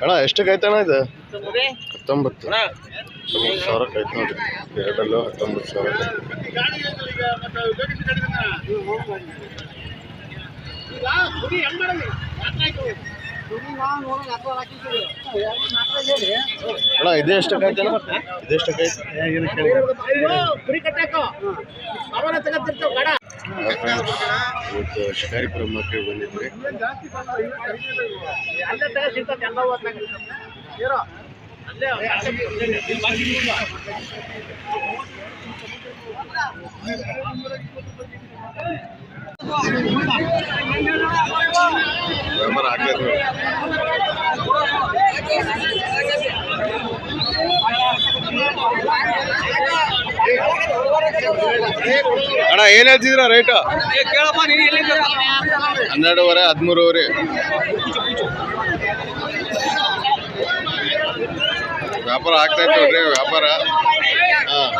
ಅಣ್ಣ ಎಷ್ಟು ಕೈತಣ ಇದು? ಹತ್ತೊಂಬತ್ತು? ಹತ್ತೊಂಬತ್ತು. ಸಾವಿರಕ್ಕೆ ಆಯ್ತು ನೋಡಿ ಎರಡಲ್ಲೂ ಹತ್ತೊಂಬತ್ತು ಸಾವಿರ ಅಣ್ಣ ಇದೇ ಎಷ್ಟಕ್ಕೆ ಆಯ್ತಣ್ಣ ಇದೇ ಎಷ್ಟಕ್ಕೆ ಆಯ್ತು? ಇವತ್ತು ಶಿಕಾರಿಪುರ ಮಕ್ಕಳಿಗೆ ಬಂದಿದ್ವಿ ವ್ಯಾಪಾರ ಆಗ್ತೈತೆ ನೋಡಿ ಅಣ್ಣ ಏನು ಹೇಳ್ತಿದ್ರ ರೇಟು ಹನ್ನೆರಡುವರೆ ಹದಿಮೂರುವರೆ. ವ್ಯಾಪಾರ ಆಗ್ತಾ ಇತ್ತು ನೋಡ್ರಿ ವ್ಯಾಪಾರ. ಹಾಂ.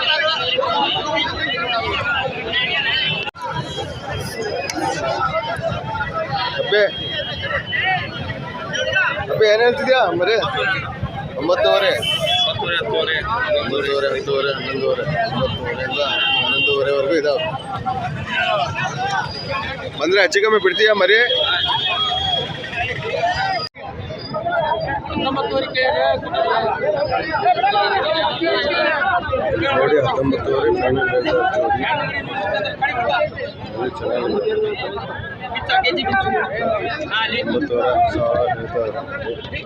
ಅಬ್ಬೆ. ಅಬ್ಬೆ ಏನು ಹೇಳ್ತಿದ್ಯಾ ಮರಿ? ಒಂಬತ್ತುವರೆ. ಒಂಬತ್ತುವರೆ ಹತ್ತುವರೆ ಹನ್ನೊಂದುವರೆ ಒಂಬತ್ತುವರೆಯಿಂದ ಹನ್ನೊಂದುವರೆವರೆಗೂ ಇದಾವೆ. ಬಂದ್ರೆ ಹೆಚ್ಚು ಕಮ್ಮಿ ಬಿಡ್ತೀಯಾ ಮರಿ? ನೋಡಿ ಹತ್ತೊಂಬತ್ತುವರೆ ಚೆನ್ನಾಗಿದೆ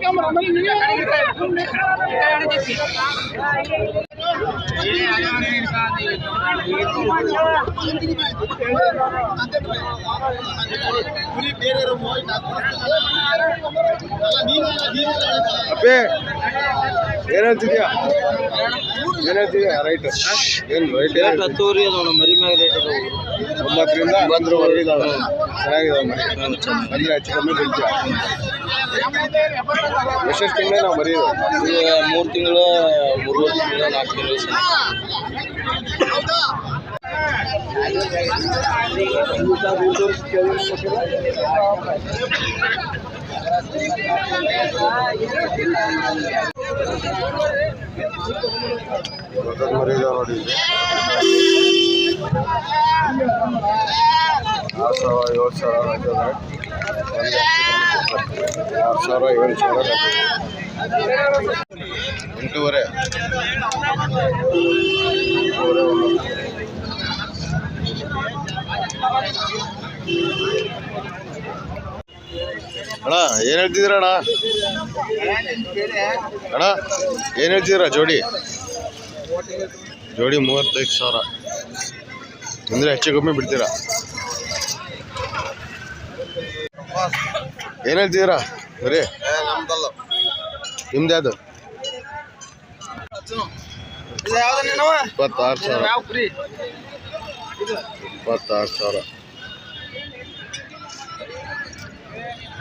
ಒಂಬತ್ತುವರೆ ಸಾವಿರ ಹೇಳ್ತಾರೆ ಅಪ್ಪೆ ಏನು ಹೇಳ್ತಿದ್ಯಾ? ಏನು ಹೇಳ್ತಿದ್ಯಾ? ರೈಟ್. ಏನು ರೈಟ್ ಏನು ಹತ್ತುವರೆ ಅದು ನಮ್ಮ ಮರಿ ಮ್ಯಾಗ ರೇಟ್ ಅದು. ಒಂಬತ್ತರಿಂದ ಹನ್ನೊಂದರವರೆಗೆ ಇದಾವೆ ಚೆನ್ನಾಗಿದಾವೆ ಮರಿ. ಅಂದರೆ ಹೆಚ್ಚು ಕಮ್ಮಿ ಬಿಡ್ತೀಯ ಎಷ್ಟೆಷ್ಟು ತಿಂಗಳು ನಾವು ಮರಿ ಮೂರು ತಿಂಗಳು ಮೂರುವರೆ ತಿಂಗಳು ನಾಲ್ಕು ತಿಂಗಳು ದೊಡ್ಡ ಮರಿ ಇದಾವೆ ನೋಡಿ ಇಲ್ಲಿ. ಆರು ಸಾವಿರ ಏಳು ಸಾವಿರ ಇದಾವೆ ಒಂದು ಆರು ಸಾವಿರ ಏಳು ಸಾವಿರ ಎಂಟೂವರೆ ಎಂಟೂವರೆ ಒಂಬತ್ತು. ಅಣ್ಣ, ಏನು ಹೇಳ್ತಿದ್ದೀರ ಅಣ್ಣ? ಅಣ್ಣ, ಏನು ಹೇಳ್ತಿದ್ದೀರಾ ಜೋಡಿ? ಜೋಡಿ ಮೂವತ್ತೈದು ಸಾವಿರ. ಅಂದರೆ ಹೆಚ್ಚು ಕಮ್ಮಿ ಬಿಡ್ತೀರಾ? ಏನು ಹೇಳ್ತಿದ್ದೀರಾ ಬರೀ? ನಿಮ್ದು ಯಾವುದು? ಇಪ್ಪತ್ತಾರು ಸಾವಿರ. ಇಪ್ಪತ್ತಾರು ಸಾವಿರ.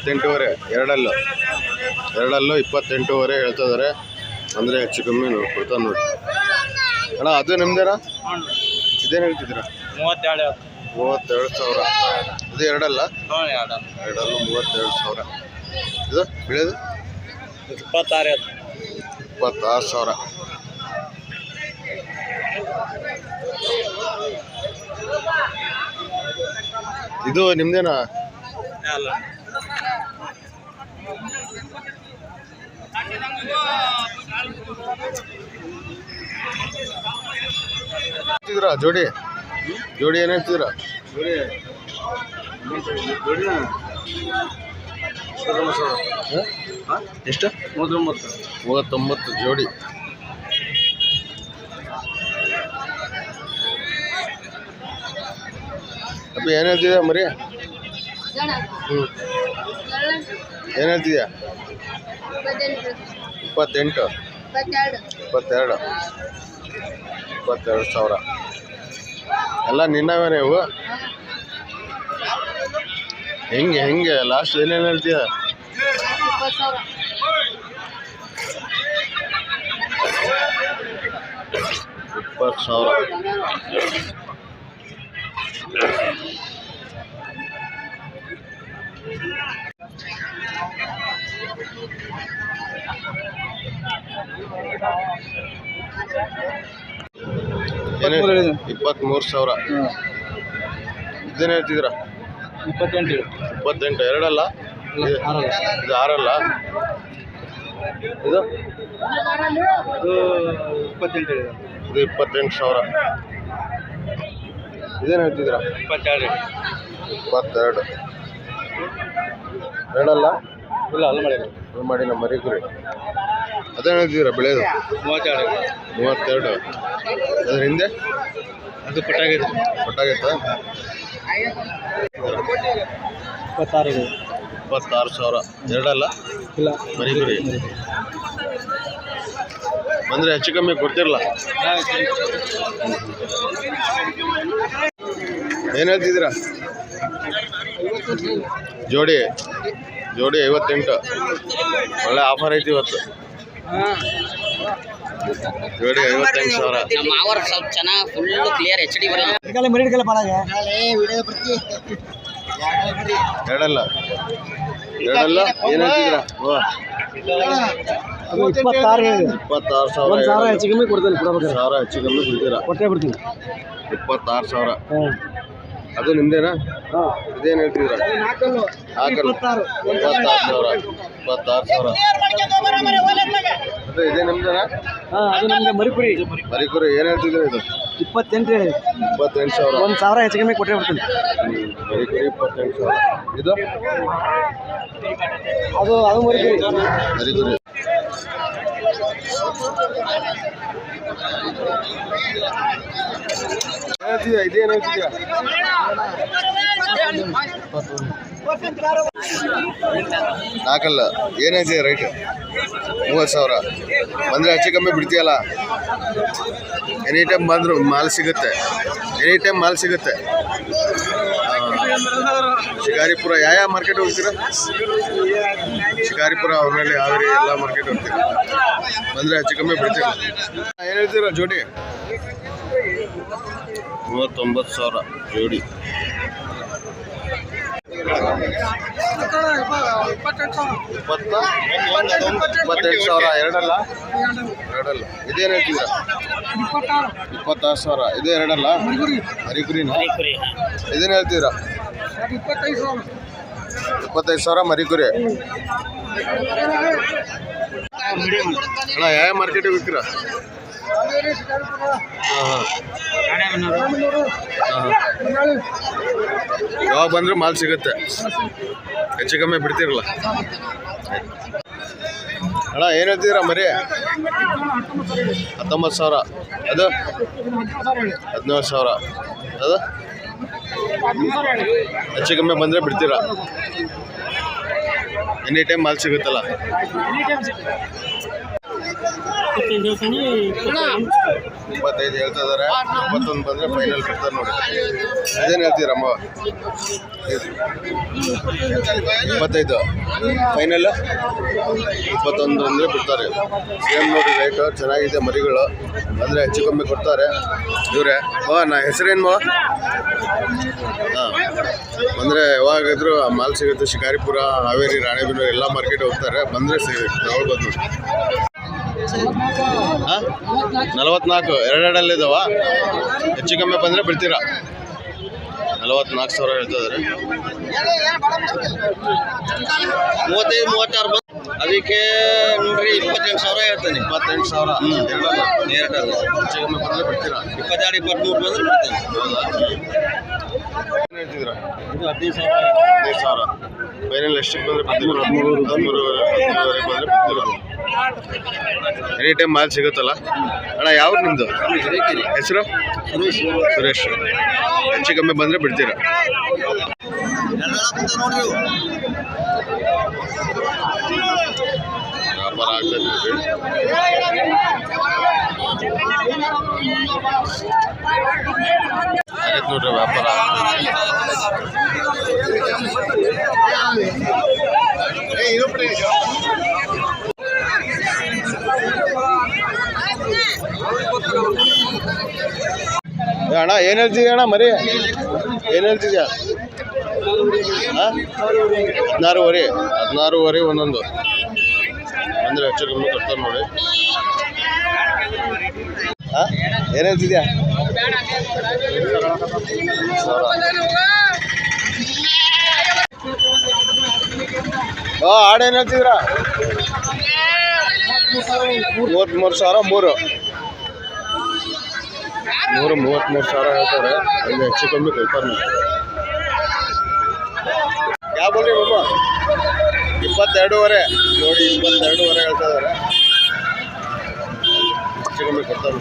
ಇಪ್ಪತ್ತೆಂಟೂವರೆ ಎರಡಲ್ಲೂ. ಎರಡಲ್ಲೂ ಇಪ್ಪತ್ತೆಂಟೂವರೆ ಹೇಳ್ತಿದ್ದಾರೆ ಅಂದರೆ ಹೆಚ್ಚು ಕಮ್ಮಿ ಕೊಡ್ತಾನೆ ನೋಡಿ. ಅಣ್ಣ ಅದು ನಿಮ್ದೇನಾ? ಇದೇನು ಹೇಳ್ತಿದ್ದೀರಾ? ಮೂವತ್ತೆರಡು ಮೂವತ್ತೆರಡು ಸಾವಿರ. ಇದು ಎರಡಲ್ಲ? ಎರಡಲ್ಲೂ. ಮೂವತ್ತೆರಡು ಸಾವಿರ. ಇದು ಬೆಳೆದು? ಇಪ್ಪತ್ತಾರು ಇಪ್ಪತ್ತಾರು ಸಾವಿರ. ಇದು ನಿಮ್ದೇನಾ? ಅಲ್ಲ ಹೇಳ್ತಿದ್ದೀರಾ? ಜೋಡಿ. ಜೋಡಿ ಏನು ಹೇಳ್ತಿದ್ದೀರಾ? ಜೋಡಿ? ಎಷ್ಟು? ಮೂವತ್ತೊಂಬತ್ತು. ಮೂವತ್ತೊಂಬತ್ತು ಜೋಡಿ. ಅಪ್ಪ ಏನು ಹೇಳ್ತಿದ್ಯಾ ಮರಿ? ಹ್ಞೂ ಏನು ಹೇಳ್ತಿದ್ಯಾ? ಇಪ್ಪತ್ತೆಂಟು. ಇಪ್ಪತ್ತೆರಡು. ಇಪ್ಪತ್ತೆರಡು ಸಾವಿರ. ಎಲ್ಲ ನಿನ್ನವೇ ಇವು? ಹೆಂಗೆ ಹೆಂಗೆ? ಲಾಸ್ಟ್ ಏನೇನು ಹೇಳ್ತೀಯ? ಇಪ್ಪತ್ತು ಸಾವಿರ. ಏನೇ ಇಪ್ಪತ್ತ್ಮೂರು ಸಾವಿರ. ಇದೇನು ಹೇಳ್ತಿದ್ದೀರಾ ಇಪ್ಪತ್ತೆಂಟು ಇಪ್ಪತ್ತೆಂಟು ಎರಡಲ್ಲ? ಇದು ಇದು ಆರಲ್ಲ? ಇದು? ಅದು ಇಪ್ಪತ್ತೆಂಟು ಇದೆ ಇದು ಇಪ್ಪತ್ತೆಂಟು ಸಾವಿರ. ಇದೇನು ಹೇಳ್ತಿದ್ದೀರಾ? ಇಪ್ಪತ್ತೆರಡು ಇಪ್ಪತ್ತೆರಡು. ಎರಡಲ್ಲ? ಇಲ್ಲ ಅಲ್ಲ ಮಾಡಿ ಅಲ್ಲಿ ಮಾಡಿ ನಮ್ಮ ಮರಿ ಕುರಿ ಅದೇನು ಹೇಳ್ತಿದ್ದೀರಾ ಬೆಳೆಯೋದು ಮೂವತ್ತೆರಡು. ಮೂವತ್ತೆರಡು. ಅದ್ರ ಹಿಂದೆ? ಅದು ಕೊಟ್ಟಾಗೈತೆ ಕೊಟ್ಟಾಗೈತಾ ಇಪ್ಪತ್ತಾರು. ಇಪ್ಪತ್ತಾರು ಸಾವಿರ. ಎರಡಲ್ಲ? ಇಲ್ಲ. ಬರೀ ಬರಿ ಬಂದರೆ ಹೆಚ್ಚು ಕಮ್ಮಿ ಕೊಡ್ತಿರಲ್ಲ ಏನು ಹೇಳ್ತಿದ್ದೀರಾ? ಜೋಡಿ. ಜೋಡಿ ಐವತ್ತೆಂಟು. ಒಳ್ಳೆ ಆಫರ್ ಐತಿ ಇವತ್ತು. ನಮ್ಮ ಅವರ್ ಸ್ವಲ್ಪ ಚೆನ್ನಾಗಿ ಫುಲ್ ಕ್ಲಿಯರ್ ಎಚ್ ಡಿ ಬರಲ್ಲ. ಎರಡಲ್ಲ. ಎರಡಲ್ಲ? ಏನು ಹೇಳ್ತಿದ್ದೀರಾ? ಓ. ಅದು ಇಪ್ಪತ್ತಾರು ಇಪ್ಪತ್ತಾರು ಸಾವಿರ ಒಂದು ಸಾವಿರ ಹೆಚ್ಚು ಕಮ್ಮಿ ಕೊಡ್ತೇನೆ ಸಾವಿರ ಹೆಚ್ಚು ಕಮ್ಮಿ ಕೊಡ್ತೀರಾ? ಕೊಟ್ಟೇ ಬಿಡ್ತೀನಿ. ಇಪ್ಪತ್ತಾರು ಸಾವಿರ. ಅದು ನಿಮ್ದೇನಾ? ಇದೇನು ಹೇಳ್ತಿದ್ದೀರಾ? ಹಾಕಲ್ಲ ಇಪ್ಪತ್ತಾರು. ಸಾವಿರ. ಇಪ್ಪತ್ತಾರು ಸಾವಿರ. ಅದು ಇದೇ ನಿಮ್ದೇನಾ? ಹಾಂ ಅದು ನಮಗೆ ಮರಿಪುರಿ ಮರಿಕುರಿ ಏನು ಹೇಳ್ತಿದ್ರು ಇದು? ಇಪ್ಪತ್ತೆಂಟು ಇದೆ ಇಪ್ಪತ್ತೆಂಟು ಸಾವಿರ. ಒಂದು ಸಾವಿರ ಹೆಚ್ಚು ಕಮ್ಮಿ ಕೊಟ್ಟೇ ಬಿಡ್ತೀನಿ. ಮರಿಕುರಿ ಇಪ್ಪತ್ತೆಂಟು ಸಾವಿರ. ಇದು? ಅದು ಅದು ಮರಿಪುರಿ ಮರಿಕುರಿ. ಹೇಳ್ತಿದ್ಯಾ ಇದೇನು ಹೇಳ್ತಿದ್ಯಾ ನಾಲ್ಕಲ್ಲ. ಏನೈತೆ ರೈಟ್ ಮೂವತ್ತು ಸಾವಿರ. ಬಂದರೆ ಹೆಚ್ಚು ಕಮ್ಮಿ ಬಿಡ್ತೀಯಲ್ಲ? ಎನಿ ಟೈಮ್ ಬಂದರು ಮಾಲ್ ಸಿಗುತ್ತೆ. ಎನಿ ಟೈಮ್ ಮಾಲ್ ಸಿಗುತ್ತೆ. ಶಿಕಾರಿಪುರ, ಯಾವ ಯಾವ ಮಾರ್ಕೆಟ್ ಹೋಗ್ತೀರಾ? ಶಿಕಾರಿಪುರ ಅವರಲ್ಲಿ ಹಾವೇರಿ, ಎಲ್ಲ ಮಾರ್ಕೆಟ್ ಹೋಗ್ತೀರಾ? ಬಂದರೆ ಹೆಚ್ಚು ಕಮ್ಮಿ ಬಿಡ್ತೀರಾ? ಏನು ಹೇಳ್ತೀರಾ, ಜೋಡಿ? ಮೂವತ್ತೊಂಬತ್ತು ಸಾವಿರ ಜೋಡಿ. ಇಪ್ಪತ್ತೆಂಟು ಸಾವಿರ. ಎರಡಲ್ಲ? ಎರಡಲ್ಲ. ಇದೇನು ಹೇಳ್ತೀರಾ? ಇಪ್ಪತ್ತಾರು ಸಾವಿರ. ಇದು ಎರಡಲ್ಲ? ಮರಿಕುರಿನ ಇದೇನು ಹೇಳ್ತೀರಾ? ಇಪ್ಪತ್ತೈದು ಸಾವಿರ ಮರಿಕುರಿ. ಅಣ್ಣ ಯಾವ ಮಾರ್ಕೆಟಿಗೆ ಹಾಂ ಯಾವಾಗ ಬಂದರೂ ಮಾಲ್ ಸಿಗುತ್ತೆ. ಹೆಚ್ಚು ಕಮ್ಮಿ ಬಿಡ್ತಿರಲ್ಲ. ಅಣ್ಣ, ಏನು ಹೇಳ್ತಿದ್ದೀರಾ ಮರಿ? ಹತ್ತೊಂಬತ್ತು ಸಾವಿರ. ಅದು? ಹದಿನೇಳು ಸಾವಿರ. ಅದು? ಹೆಚ್ಚು ಕಮ್ಮಿ ಬಂದರೆ ಬಿಡ್ತೀರಾ? ಎನಿ ಟೈಮ್ ಮಾಲ್ ಸಿಗುತ್ತಲ್ಲ. ಇಪ್ಪತ್ತೈದು ಹೇಳ್ತಾ ಇದಾರೆ. ಇಪ್ಪತ್ತೊಂದು ಬಂದ್ರೆ ಫೈನಲ್ ಬಿಡ್ತಾರೆ ನೋಡಿ. ಅದೇನು ಹೇಳ್ತೀರಮ್ಮ ಇಪ್ಪತ್ತೈದು. ಫೈನಲ್ ಇಪ್ಪತ್ತೊಂದು ಅಂದ್ರೆ ಬಿಡ್ತಾರೆ. ಸೇಮ್ ನೋಡಿ ರೈಟ್ ಚೆನ್ನಾಗಿದೆ, ಮರಿಗಳು. ಅಂದ್ರೆ ಹೆಚ್ಚು ಕಮ್ಮಿ ಕೊಡ್ತಾರೆ. ಇವರೇ ಓ ನಾ ಹೆಸರೇನ್ ಮಾ ಅಂದ್ರೆ ಅಂದರೆ ಮಾಲ್ ಸಿಗುತ್ತೆ, ಶಿಕಾರಿಪುರ, ಹಾವೇರಿ, ರಾಣೆಬೆನ್ನೂರು, ಎಲ್ಲ ಮಾರ್ಕೆಟ್ ಹೋಗ್ತಾರೆ. ಬಂದ್ರೆ ಸಿಗುತ್ತೆ. ತಗೊಳ್ಬೋದು ನೋಡಿ ಎರಡೆರಡಲ್ಲಿ ನಲವತ್ನಾಲ್ಕು ಎರಡೆರಡಲ್ಲಿದ್ದಾವ ಹೆಚ್ಚು ಕಮ್ಮಿ ಬಂದರೆ ಬಿಡ್ತೀರಾ? ನಲವತ್ನಾಲ್ಕು ಸಾವಿರ ಹೇಳ್ತಾ ಇದ್ದಾರೆ ಮೂವತ್ತೈದು ಮೂವತ್ತಾರು ಬಂದು ಅದಕ್ಕೆ ನೋಡ್ರಿ ಇಪ್ಪತ್ತೆಂಟು ಸಾವಿರ ಹೇಳ್ತಾನೆ. ಇಪ್ಪತ್ತೆಂಟು ಸಾವಿರ. ಎರಡಲ್ಲ. ಎರಡಲ್ಲ. ಹೆಚ್ಚು ಕಮ್ಮಿ ಬಂದರೆ ಬಿಡ್ತೀರಾ? ಇಪ್ಪತ್ತೆರಡು ಇಪ್ಪತ್ತ್ಮೂರು ಬಂದರೆ ಬಿಡ್ತೇನೆ. ಹೌದಾ? ಏನು ಹೇಳ್ತಿದ್ದೀರಾ? ಇದು ಹದಿನೈದು ಸಾವಿರ. ಹದಿನೈದು ಸಾವಿರ. ಫೈನಲ್ ಎಷ್ಟಕ್ಕೆ ಬಂದರೆ ಬಿಡ್ತೀರಾ? ಹದಿಮೂರು ಹದಿಮೂರುವರೆ ಬಂದರೆ ಬಿಡ್ತೀರಾ? ಎನಿ ಟೈಮ್ ಮಾಲ್ ಸಿಗುತ್ತಲ್ಲ? ಅಣ್ಣ ಯಾವ ನಿಮ್ಮದು ಹೆಸರು? ಸುರೇಶ್. ಹೆಚ್ಚು ಕಮ್ಮಿ ಬಂದ್ರೆ ಬಿಡ್ತೀರಾ. ವ್ಯಾಪಾರ ಆಗ್ತದೆ. ಆಗೈತೆ ನೋಡ್ರಿ ವ್ಯಾಪಾರ? ಏ ಅಣ್ಣ, ಏನು ಹೇಳ್ತಿದ್ಯಾ ಅಣ್ಣ ಮರಿ? ಏನು ಹೇಳ್ತಿದ್ಯಾ? ಹದಿನಾರೂವರೆ ಹದಿನಾರೂವರೆ ಒಂದೊಂದು. ಅಂದರೆ ಹೆಚ್ಚು ಕಮ್ಮಿ ಕೊಡ್ತಾರೆ ನೋಡಿ. ಹಾಂ ಏನು ಹೇಳ್ತಿದ್ಯಾ? ಓ, ಆಡು ಏನು ಸಾವಿರ, ಮೂರು. ನೂರ ಮೂವತ್ತ್ಮೂರು ಸಾವಿರ ಹೇಳ್ತಾರೆ. ಅಲ್ಲಿ ಹೆಚ್ಚು ಕಮ್ಮಿ ಕೊಡ್ತಾರೆ ಯಾವ ಬನ್ನಿ ಬಾಬು ಇಪ್ಪತ್ತೆರಡೂವರೆ. ನೋಡಿ, ಇಪ್ಪತ್ತೆರಡೂವರೆ ಹೇಳ್ತಾ ಇದ್ದಾರೆ. ಹೆಚ್ಚು ಕಮ್ಮಿ ಕೊಡ್ತಾರೆ